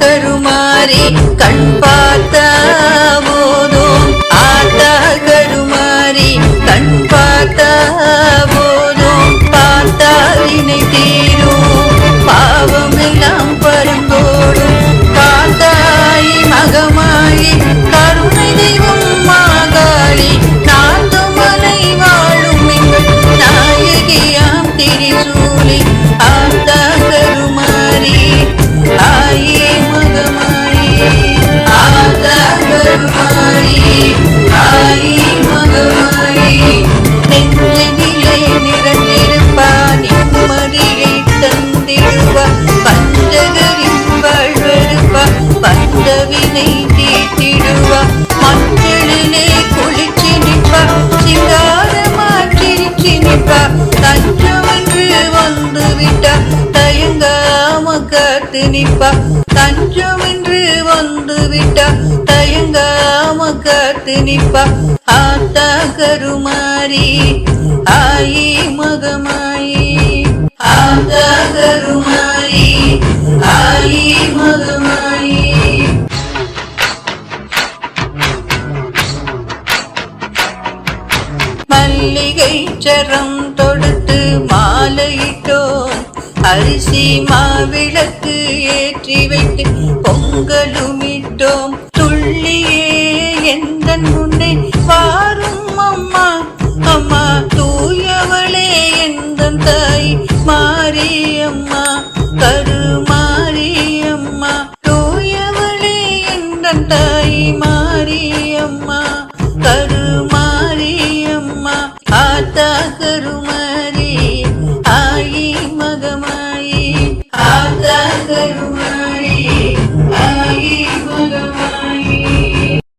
கருமாறி கண் பார்த்த போதும். ஆத்தா கருமாறி கண் பார்த்த போதும். பார்த்தா வினை தீரும். பாவம் எல்லாம் பரந்தோடும் காத்தாய் மகமாயி கருணை தெய்வம் மாகாளி மலை வாழும் நாயகியாம் திரிசூலி. ஆ பந்தவினை தீட்டிடுவா. மஞ்சளிலே குளிச்சு நிற்பா. சிங்காரமாற்றிச்சு நிற்பார் தஞ்சமென்று வந்து விட்டா தயங்காம காத்து நிற்பார் தஞ்சமென்று வந்து விட்டா தயங்காம காத்து நிற்பார் ஆத்தா கருமாரி ஆயி மகமாயி. ஆத்தா கருமாரி மல்லிகை சரம் தொடுத்து மாலையிட்டோம். அரிசி மாவிளக்கு ஏற்றி வைத்து பொங்கலுமிட்டோம். துள்ளியே எந்த முன்னே பாரும் அம்மா. அம்மா தூயவளே எந்த தாய் மாரியம்மா கரு மாரியம்மா தூயவளே எந்த தாய்